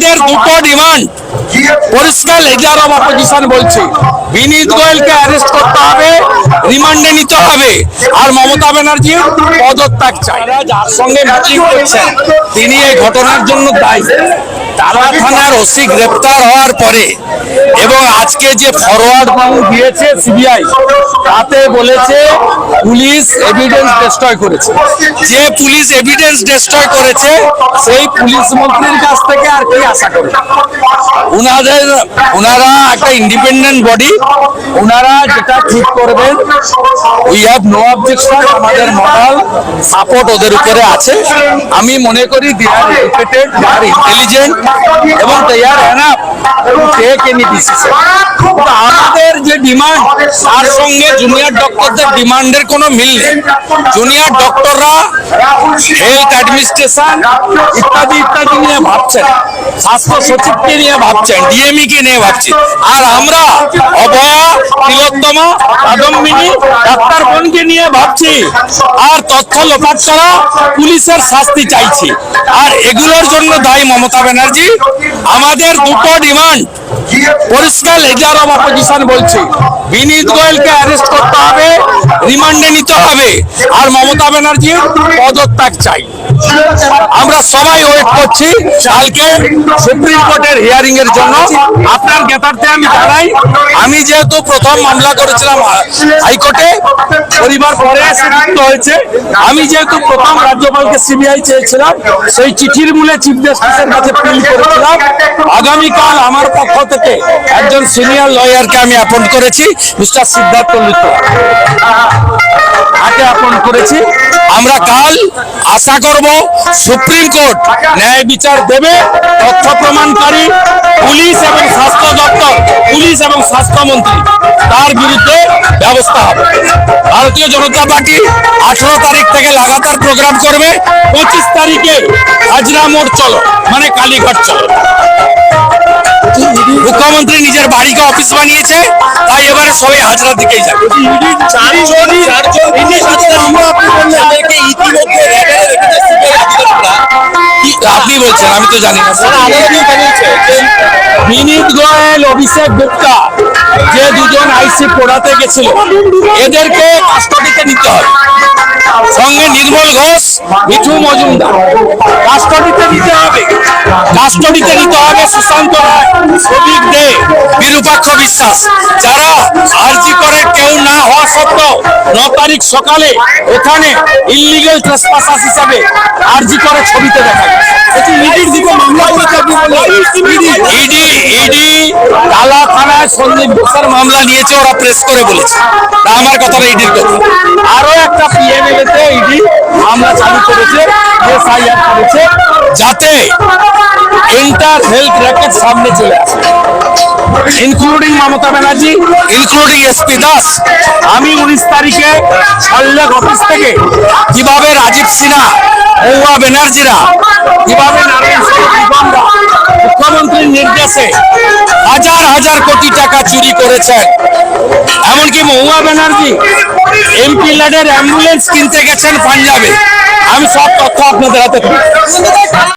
আমাদের দুটো ডিমান্ড পরিষ্কার লেজার অফ অপোজিশন বলছে। বিনীত গোয়েলকে অ্যারেস্ট করতে হবে, রিমান্ডে নিতে হবে। আর মমতা ব্যানার্জি পদত্যাগ চাই যার সঙ্গে মিটিং করছেন তিনি এই ঘটনার জন্য দায়ী। তারা থানার ওসি গ্রেপ্তার হওয়ার পরে এবং আজকে যে ফরওয়ার্ড দিয়েছে সিবিআই তাতে বলেছে পুলিশ এভিডেন্স ডিস্ট্রয় করেছে। যে পুলিশ এভিডেন্স ডিস্ট্রয় করেছে, সেই পুলিশ মন্ত্রীর কাছ থেকে আর কি আশা করে উনাদের ওনারা একটা ইন্ডিপেন্ডেন্ট বডি ওনারা যেটা ঠিক করবেন উই হ্যাভ নো অবজেকশন আমাদের মরাল সাপোর্ট ওদের উপরে আছে। আমি মনে করি দে are educated they are intelligent এবং they are to take any আমাদের যে ডিমান্ড তার সঙ্গে জুনিয়র ডক্টরদের ডিমান্ডের কোনো মিল নেই। জুনিয়র ডক্টররা হেলথ অ্যাডমিনিস্ট্রেশন ইত্যাদি ইত্যাদি নিয়ে ভাবছেন। স্বাস্থ্য সচিবকে নিয়ে ভাবছেন ডিএমই কে নিয়ে আর আমরা অভয়া তিলোত্তমা কাদম্বিনী ডাক্তার বোনকে নিয়ে ভাবছি। আর তথ্য লোপাট করা পুলিশের শাস্তি চাইছি। আর এগুলোর জন্য দায়ী মমতা ব্যানার্জি। আমাদের দুটো ডিমান্ড পরিষ্কার লেজার অফ অপোজিশন বলছে। বিনীত গোয়েলকে অ্যারেস্ট করতে হবে রিমান্ডে নিতে হবে, আর মমতা ব্যানার্জির পদত্যাগ চাই। আমরা সবাই ওয়েট করছি। কালকে সুপ্রিম কোর্টের হিয়ারিং এর জন্য আপনার জ্ঞাতার্থে আমি জানাই, আমি যেহেতু প্রথম মামলা করেছিলাম হাইকোর্টে পরিবার পরে এসে যুক্ত হয়েছে। আমি যেহেতু প্রথম রাজ্যপালকে সিবিআই চেয়েছিলাম, সেই চিঠির মূলে চিফ জাস্টিসের কাছে পিল করেছিলাম আগামীকাল আমার পক্ষ থেকে একজন সিনিয়র লয়ারকে আমি আপন করেছি, মিস্টার সিদ্ধার্থ লুত্র তাকে অ্যাপয়েন্ট করেছি? আমরা কাল আশা করব সুপ্রিম কোর্ট ন্যায় বিচার দেবে, তথ্য প্রমাণকারী, পুলিশ এবং স্বাস্থ্য দপ্তর, পুলিশ এবং স্বাস্থ্যমন্ত্রী তার বিরুদ্ধে ব্যবস্থা হবে। ভারতীয় জনতা পার্টি আঠারো তারিখ থেকে লাগাতার প্রোগ্রাম করবে, পঁচিশ তারিখে হাজরা মোড় চলো মানে কালীঘাট চলো। মুখ্যমন্ত্রী নিজের বাড়িকে অফিস বানিয়েছে তাই এবারে সবাই হাজরার দিকেই যাবে আপনি বলছেন আমি তো জানি না মিনিট গোয়েল অভিষেক গুপ্তা দুজন আইসি পড়াতে গেছিল। এদেরকে কাস্টডিতে নিতে হবে সঙ্গে নির্মল ঘোষ মিঠু মজুমদার। কাস্টডিতে নিতে হবে। কাস্টডিতে নিতে হবে সুশান্ত রায় দে বিরূপাক্ষ বিশ্বাস। যারা আর্জি করে কেউ না হওয়া সত্ত্বেও ন তারিখ সকালে এখানে ইলিগেল ট্রেসপাসাস হিসাবে আর্জি করে ছবিতে দেখা গেছে। ইডির দিকে মামলা ইডি ইডি থানায় সন্দীপ ঘোষের মামলা নিয়েছে, ওরা প্রেস করে বলেছে। আমার কথাটা ইডির কথা। আরও একটা পিএমএলএ ইডি মামলা চালু করেছে এসআইআর করেছে, যাতে ইন্টার হেলথ র্যাকেট সামনে চলে আসে। Including Mamata Banerjee including SP Das. আমি উনিশ তারিখে সল্লেখ অফিস থেকে কীভাবে রাজীব সিনহা মহুয়া ব্যানার্জিরা, কীভাবে নারায়ণ সিং টাকা চুরি করেছেন এমনকি মহুয়া ব্যানার্জি, এমপি ল্যাডের অ্যাম্বুলেন্স কিনতে গেছেন পাঞ্জাবে। আমি সব তথ্য আপনাদের হাতে